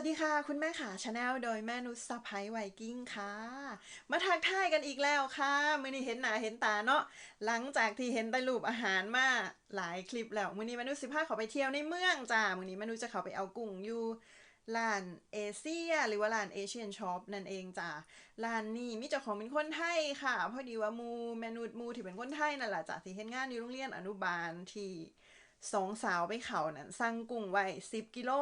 วัสดีค่ะ คุณแม่ขาชาแนลโดยแม่นุชสะพ้ยไวกิ้งค่ะ มาทักทายกันอีกแล้วค่ะมื่อนี้เห็นหน้าเห็นตาเนาะหลังจากที่เห็นแต่รูปอาหารมาหลายคลิปแล้วมื่อนี้แม่นุชสิพาเขาไปเที่ยวในเมืองจ้ามื่อนี้แม่นุชจะเขาไปเอากุ้งอยู่ร้านเอเชียหรือว่าร้านเอเชียนช็อปนั่นเองจ้าร้านนี้มีเจ้าของเป็นคนไทยค่ะ พอดีว่ามูแม่นุชมูที่เป็นคนไทยนั่นแหละจ้าที่เห็นงานอยู่โรงเรียนอนุบาลที่สองสาวไปเขานั่นสั่งกุ้งไว้สิบกิโล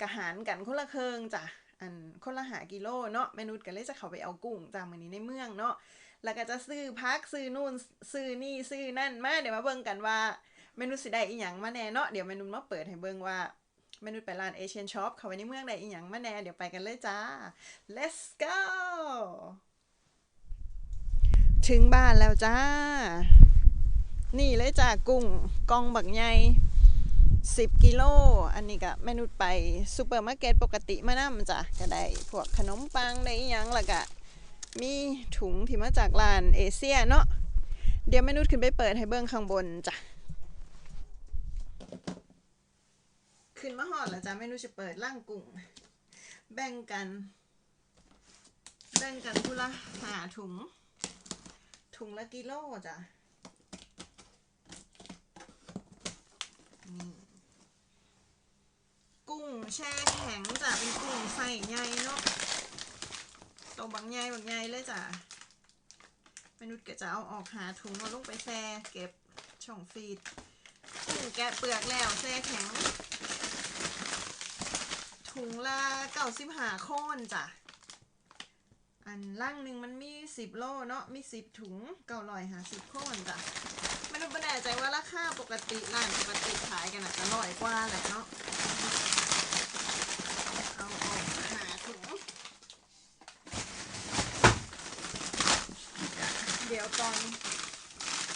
กะหารกันคนละเคิงจ้ะอันคนละหากิโลเนาะแม่นุชก็เลยจะเข้าไปเอากุ้งจ้ามื้อนี้ในเมืองเนาะแล้วก็จะซื้อพักซื้อนู่นซื้อนี่ซื้อนั่นมาเดี๋ยวมาเบิ่งกันว่าแม่นุสิได้อีหยังมาแน่เนาะเดี๋ยวแม่นุมาเปิดให้เบิ่งว่าแม่นุไปร้านเอเชียนช็อปเข้าไปในเมืองได้อีหยังมาแน่เดี๋ยวไปกันเลยจ้า let's go ถึงบ้านแล้วจ้า นี่เลยจ้ากุ้งกองบักใหญ่ 10 กิโล อันนี้ก็แม่นุชไปซูเปอร์มาร์เก็ตปกติมานำจ้ะก็ได้พวกขนมปังได้ยังแล้วก็มีถุงที่มาจากร้านเอเชียเนาะเดี๋ยวแม่นุชขึ้นไปเปิดให้เบิ่งข้างบนจ้ะขึ้นมาหอดแล้วจ้ะแม่นุชจะเปิดล่างกุ้งแบ่งกัน แบ่งกันกุละหาถุง ถุงละกิโลจ้ะ นี่ กุ้ง แช่แข็งจ้ะเป็นกุ้งใส่ใหญ่เนาะตัวบางใหญ่บางใหญ่เลยจ้ะมนุษย์ก็จะเอาออกหาถุงเอาลงไปแช่เก็บช่องฟีดกุ้งแกะเปลือกแล้วแช่แข็ง ถุงละเก้าสิบห้าโคนจ้ะอันล่างหนึ่งมันมีสิบโลเนาะมีสิบถุงเก้าร้อยห้าสิบโคนจ้ะม่รู้ไม่แน่ใจว่าราคาปกติร้านปกติขายกันอาจจะร้อยกว่าแหละเนาะ เอาออกหาถุง เดี๋ยวตอน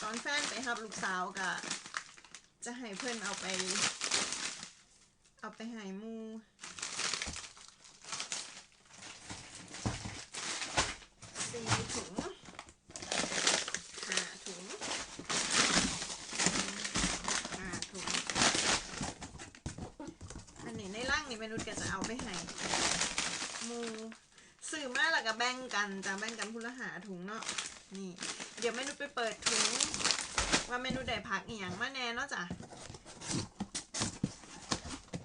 ตับลูกสาวกะจะให้เพื่อนเอาไป เอาไปหายมูสี่ถุงห้าถุงอ่าถูกอันนี้ในร่างนี่มนุษย์ก็จะเอาไปห้หมูซื้อมาแล้วก็แบ่งกันจะแบ่งกันคุณละหาถุงเนาะนี่ เดี๋ยวเมนุษย์ไปเปิดถุง ว่าเมนุษย์ได้ผักอีหยังมาแน่เนาะจ้ะ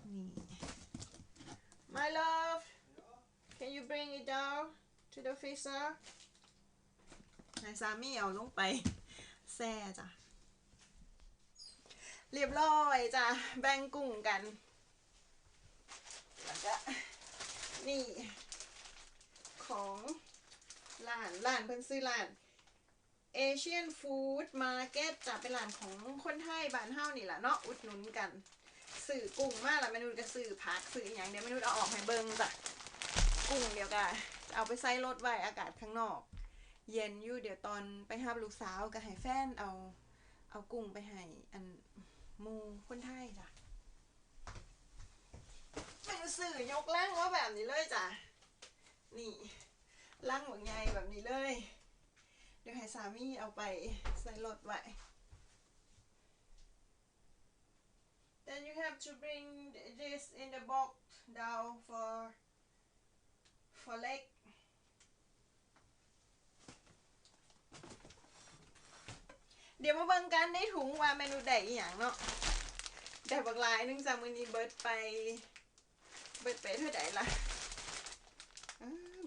นี่ My love can you bring it down to the freezer ให้สามีเอาลงไปแซ่จ้ะ เรียบร้อยจ้ะ แบ่งกุ้งกัน แล้วก็ นี่ ของร้านร้านเพิ่นซื้อร้าน Asian Food Market จะเป็นร้านของคนไทยบ้านเฮานี่แหละเนาะอุดหนุนกัน สื่อกุ้งมากแล้วเมนูก็สื่อผักสื่ออย่างเดี๋ยวเมนูเอาออกให้เบิ่งจ้ะกุ้งเดียวกันเอาไปใส่รถไว้อากาศข้างนอก เย็นอยู่เดี๋ยวตอนไปหาลูกสาวก็ให้แฟนเอา เอากุ้งไปให้อันมูคนไทยจ้ะไม่รู้สื่อยกล่างว่าแบบนี้เลยจ้ะนี่ล่างแบบไงแบบนี้เลย ดี๋ยวให้สามีเอาไปใส่รถไว้ Then you have to bring this in the box down for for leg เดี๋ยวมาเบิ่งกันในถุงว่าเมนูได้อีหยังเนาะได้บักลายนึงจากมือนี้เบิดไปเบิดไปเท่าใดล่ละ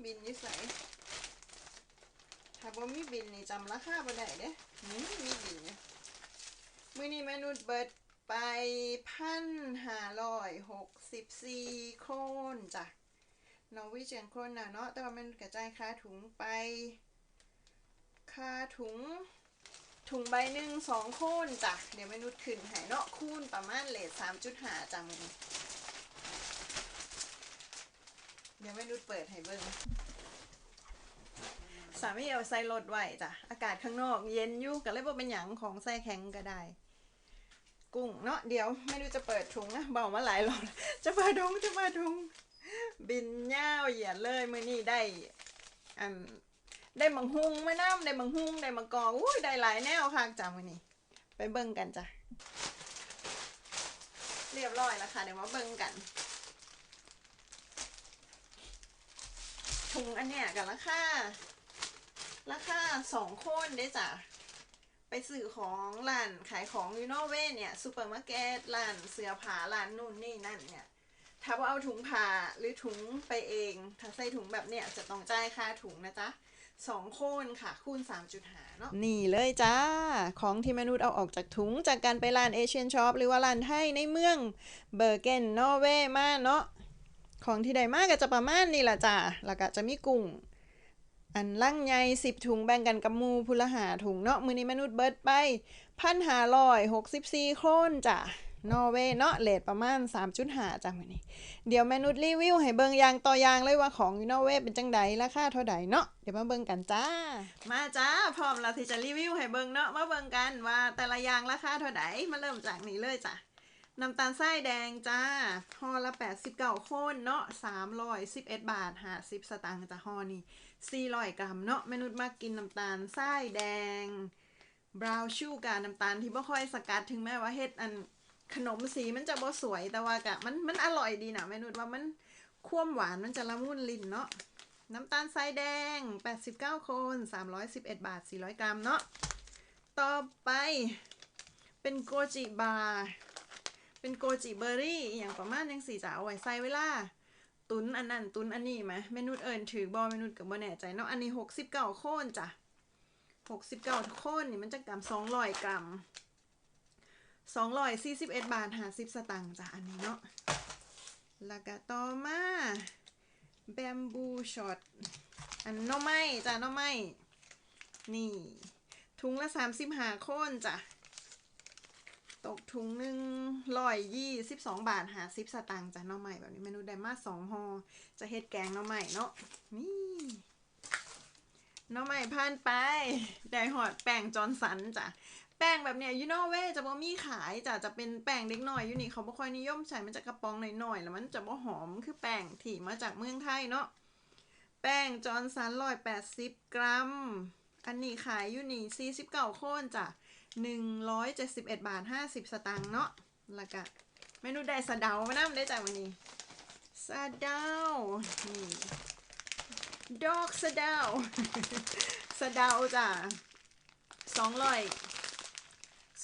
บินยู่ไส ถ้าบ่มีบินนี่จำราคาบ่ได้เด้นี่มีบินอยู่มื้อนี้มนูเบิดไปพันห้าร้อยหกสิบสี่โคนจ้ะน้อร์วีเจียนโคนน่ะเนาะแต่ว่ามันกระจายค่าถุงไป ค่าถุงถุงใบหนึ่งสองคูณจ้ะ เดี๋ยวมนุษขึ้นหายเนาะคูณประมาณเลทสามจุดห้าจ้ะมึงเดี๋ยวมนุษเปิดให้เบิ้ง สามีเอาใส่รถไว้จ้ะ อากาศข้างนอก เย็นอยู่ก็เลยบ่เป็นหยังของใส่แข็งก็ได้ กุ้งเนาะเดี๋ยวไม่รู้จะเปิดถุงนะเบามาหลายรอบจะเปิดถุงจะเปิดถุง บินเง่าเหยียดเลยมื่อนี้ได้อันได้มังหุงมาน้ำได้มังหุงได้มังกอกอุ้ยได้หลายแนวค่ะจ้ามือนี้ไปเบิ่งกันจ้ะเรียบร้อยแล้วค่ะเดี๋ยวมาเบิ่งกันถุงอันเนี้ยกับราคา ราคาสองคนเด้จ้ะ ไปซื้อของร้านขายของยูโนเวเนี่ยซูเปอร์มาร์เก็ตร้านเสื้อผ้าร้านนู่นนี่นั่นเนี่ย ถ้าว่าเอาถุงผ้าหรือถุงไปเอง ถ้าใส่ถุงแบบเนี้ยจะต้องจ่ายค่าถุงนะจ๊ะสองคนค่ะ คูณ 3.5 เนาะนี่เลยจ้า ของที่มนุษย์เอาออกจากถุงจากการไปร้านเอเชียนช็อปหรือว่าร้านไทยในเมืองเบอร์เกนนอร์เวย์มาเนาะของที่ได้มากก็จะประมาณนี้แหละจ้าแล้วก็จะมีกุ้ง อันลั่งใหญ่สิบถุงแบ่งกันกับมูพุละหาถุงเนาะมือนี้มนุษย์เบิดไปพันหาร้อยหกสิบสี่โคนจ้ะนอร์เวย์เนาะเลทประมาณสามจุดหาจ้ะมือนี้ เดี๋ยวมนุษย์รีวิวให้เบิ่งอย่างต่อย่างเลยว่าของอยู่นอร์เวย์เป็นจังใดราคาเท่าใดเนาะเดี๋ยวมาเบิ่งกันจ้า มาจ้าพร้อมแล้วที่จะรีวิวให้เบิ่งเนาะมาเบิ่งกันว่าแต่ละอย่างราคาเท่าใดมาเริ่มจากนี้เลยจ้ะน้ำตาลทรายแดงจ้าห่อละ89โคนเนาะ311 บาท50สตางค์จ้ะห่อนี่ 400 กรัมเนาะมนุษย์มากินน้ำตาลทรายแดง บราวน์ชูการน้ำตาลที่บ่ค่อยสกัดถึงแม้ว่าเฮ็ดอันขนมสีมันจะบ่สวยแต่ว่ากะมันมันอร่อยดีนะมนุษย์ว่ามันควมหวานมันจะละมุนลิ้นเนาะน้ำตาลทรายแดง 89 โคน 311 บาท 400 กรัมเนาะต่อไปเป็นโกจิบาร์เป็นโกจิเบอร์รี่อย่างประมาณยังสี่จะเอาไว้ใส่เวลา ตุนอันนั้นตุนอันนี้ไหมเมนูเอิญถือบอเมนูกับบ่แน่ใจเนาะอันนี้หกสิบเก้าโคนจ้ะหกสิบเก้าโคนนี่มันจะกรัมสองร้อยกรัมสองร้อยสี่สิบเอ็ดบาทห้าสิบสตางค์จ้ะอันนี้เนาะแล้วก็ต่อมาแบมบูช็อตอันน้อไม้จ้ะน้อไม้นี่ถุงละสามสิบห้าโคนจ้ะ ตกถุงหนึ่งร้อยยี่สิบสองบาทหาสิบสตางค์จ้ะน้องใหม่แบบนี้เมนูไดมาสองหอจะเฮ็ดแกงน้องใหม่เนาะนี่น้องใหม่ผ่านไปได้หอดแป้งจอร์นสันจ้ะแป้งแบบเนี้ยยูโนเวจะบ่มีขายจ้ะจะเป็นแป้งเล็กน้อยอยูนี่เขาบ่ค่อยนิยมใช้มันจะกระป๋องหน่อยๆแล้วมันจะบ่หอมคือแป้งที่มาจากเมืองไทยเนาะแป้งจอร์นสันร้อยแปดสิบกรัม อันนี้ขายอยู่นี่สี่สิบเก้าโคนจ้ะ หนึ่งร้อยเจ็ดสิบเอ็ดบาทห้าสิบสตางค์เนาะแล้วก็เมนูได้สะเดามาน้ำได้จ้ะวันนี้สะเดานี่ดอกสะเดาสะเดาจ้ะสองร้อย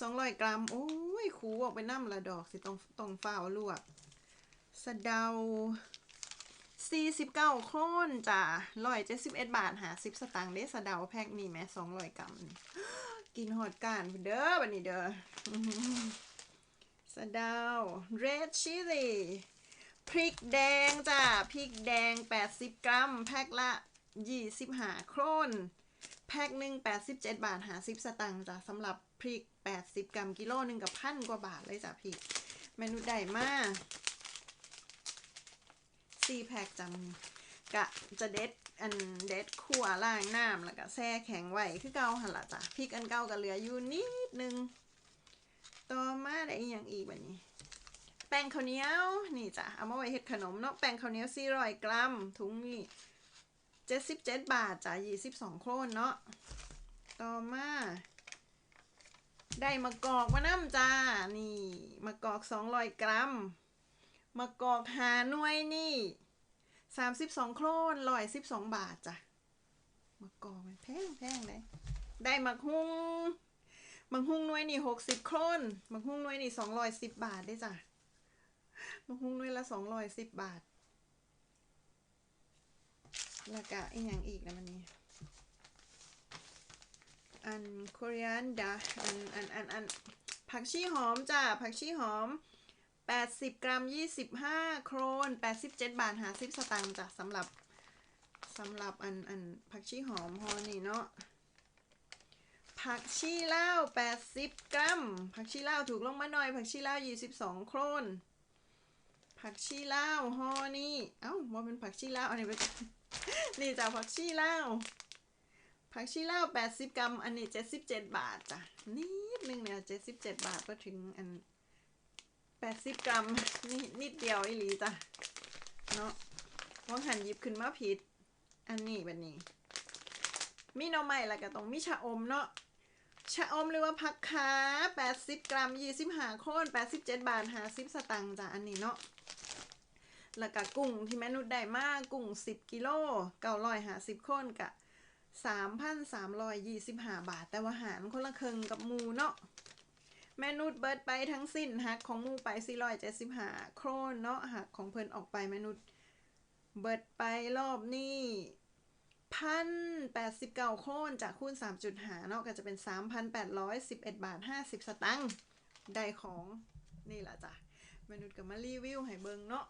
สองร้อยกรัม โอ้ยคูออกไปน้ำละดอกสิต้องต้องฝ้าวลวกสะเดาสี่สิบเก้าโคนจ้ะร้อยเจ็ดสิบเอ็ดบาทหาสิบสตางค์เด้สะเดาแพ็คนี่แม่สองร้อยกรัม กินหอดการเด้อบันนี้เด้อสะเดาว red chili พริกแดงจ้ะ พริกแดง 80 กรัม แพ็คละ 25 โครน แพ็คหนึ่ง87 บาทหา10สตังค์จ้ะสำหรับพริก 80 กรัม กิโลหนึ่งกับพันกว่าบาทเลยจ้ะพริกเมนูใดมากสี่แพ็คจำ กะจะเด็ดอันเด็ดขั่วล่างน้ำแล้วก็แช่แข็งไว้คือเก่าหันละจ้ะพริกอันเก่าก็เหลืออยู่นิดนึงต่อมาได้อีกอย่างอีกแบบนี้ แป้งข้าวเหนียวนี่จ้ะเอามาไว้เฮ็ดขนมเนาะแป้งข้าวเหนียว400กรัมถุงนี่77บาทจ้ะ22โครนเนาะต่อมาได้มะกอกมาน้ำจ้า นี่มะกอก200กรัมมะกอกหาหน่วยนี่ สามสิบสองโครนร้อยสิบสองบาทจ้ะมะกอกมันแพงแพงเลยได้มักฮุ้งมักฮุ้งน่วยนี่หกสิบโครนมักฮุ้งน่วยนี่สองร้อยสิบบาทได้จ้ะมักฮุ้งน่วยละสองร้อยสิบบาทแล้วก็อีกอย่างอีกนะมันนี้อันโคเรียนดาอันอันอันอันผักชีหอมจ้ะผักชีหอม 80 กรัม 25 โครน 87 บาทหา10สตางค์จ้ะสำหรับสำหรับอันอันผักชีหอมพอนี่เนาะผักชีเลา80 กรัม ผักชีเลาถูกลงมาหน่อยผักชีเลา22 โครน ผักชีเลาฮอนี่ เอ้าว่าเป็นผักชีเลาอันนี้เป็นนี่จ้ะผักชีเลาผักชีเลา80 กรัม อันนี้ 77 บาทจ้ะนิดนึงเนี่ย77 บาทก็ถึงอัน แปดสิบกรัมนี่นิดเดียวอีหลีจ้ะเนาะว่างหันหยิบขึ้นมาผิด อันนี้แบบนี้ มีหน่อไม้แล้วก็ต้องมีชะอมเนาะชะอมหรือว่าผักขาแปดสิบกรัมยี่สิบหาโคนแปดสิบเจ็ดบาทห้าสิบสตังค์จ้ะอันนี้เนาะแล้วก็กุ้งที่แม่นุชได้มากกุ้ง 10 กิโล950คนกะ3,325 บาท แต่ว่าหารคนละครึ่งกับมูเนาะ แม่นุชเบิร์ดไปทั้งสิ้นหักของมูไป475โครนเนาะหักของเพิ่นออกไปแม่นุชเบิร์ดไปรอบนี้พันแปดสิบเก้าโครนจากคูณ3.5เนาะก็จะเป็น3,811บเอ็ดบาท50สตังค์ได้ของนี่แหละจ้ะแม่นุชก็มารีวิวให้เบิงเนาะ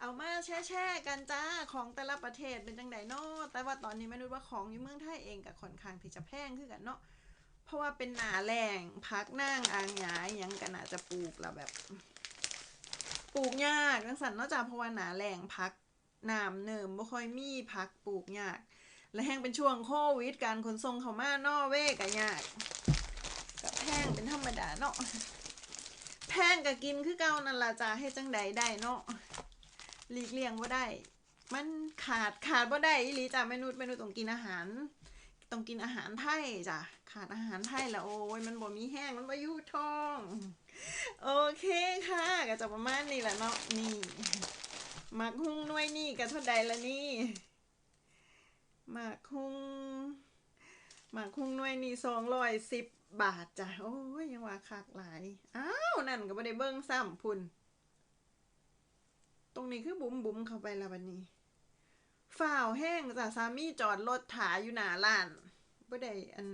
เอามาแช่ๆกันจ้าของแต่ละประเทศเป็นจังไดเนาะแต่ว่าตอนนี้ไม่รู้ว่าของอยู่เมืองไทยเองกับค่อนข้างที่จะแพงขึ้นกันเนาะ ราะว่าเป็นหนาแรงพักนั่งอางหยายยังกันอาจจะปลูกแล้วแบบ ปลูกยากจังสันนอกจากเพราะว่าหนาแรงพักน้ำเนิมบ่ค่อยมีพักปลูกยาก และแห้งเป็นช่วงโควิดการขนส่งเข้ามานอเวย์ก็ยากก็แพงเป็นธรรมดาเนาะแพงก็กินคือเก่านั่นละจ้าให้จังใดได้เนาะหลีกเลี่ยงว่าได้ มันขาดขาดว่าได้อีหลีจ้ะเมนูเมนูต้องกินอาหาร ต้องกินอาหารไทยจ้ะขาดอาหารไทยแล้วโอ้ยมันบ่มีแห้งมันบ่อยู่ท้อง โอเคค่ะก็จะประมาณนี้แหละเนาะนี่มักหุ้งน่วยนี่ก็เท่าใดละนี่มักหุ้งมักหุ้งน่วยนี่สองร้อยสิบบาทจ้ะโอ้ยยังว่าคักหลายอ้าวนั่นก็บ่ได้เบิ่งซ้ำพุ่นตรงนี้คือบุ๋มบุ๋มเข้าไปแล้ววันนี้ ฝ่าวแห้งจ้ะสามีจอดรถถาอยู่หน้าร้านบ่ได้อัน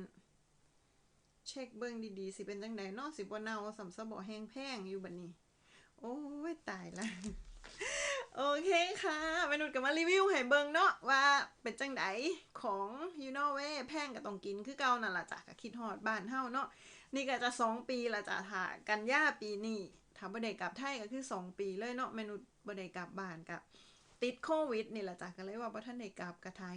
เช็คเบิ่งดีๆ สิเป็นจังไดเนาะสิบ่เน่าสำซะบ่แห้งแพงอยู่บัดนี้ โอ้ยตายละโอเคค่ะเมนุษก็มารีวิวให้เบิ่งเนาะว่าเป็นจังไดของยูโนเวแพงก็ต้องกินคือเก่านั่นล่ะจ้ะก็คิดฮอดบ้านเฮาเนาะนี่ก็จะสองปีละจ้ะถ้ากันยาปีนี้ถ้าบ่ได้กลับไทยก็คือสองปีเลยเนาะเมนุษบ่ได้กลับบ้านกับ ติดโควิดนี่แหละจ้ะก็เลยว่าบ่ทันได้กลับกระทาย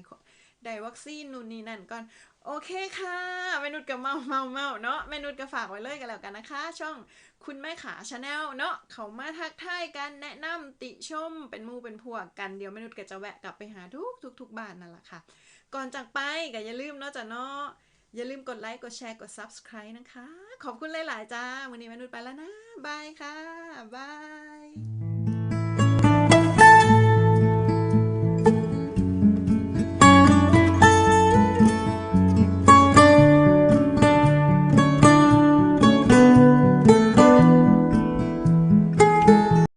ได้วัคซีนนู่นนี่นั่นก่อน โอเคค่ะเมนุษก็เมาเมาเมาเนาะเมนุษก็ฝากไว้เลยกันแล้วกันนะคะ ช่องคุณแม่ขาชาแนลเนาะเขามาทักทายกันแนะนำติชมเป็นมูเป็นพวกกันเดี๋ยวเมนุษก็จะแวะกลับไปหาทุกทุกทุกบ้านนั่นแหละค่ะ ก่อนจากไปก็อย่าลืมเนาะจ้ะเนาะอย่าลืมกดไลค์กดแชร์กด subscribe นะคะ ขอบคุณหลาย ๆ จ้า วันนี้เมนุษไปแล้วนะ บายค่ะ บาย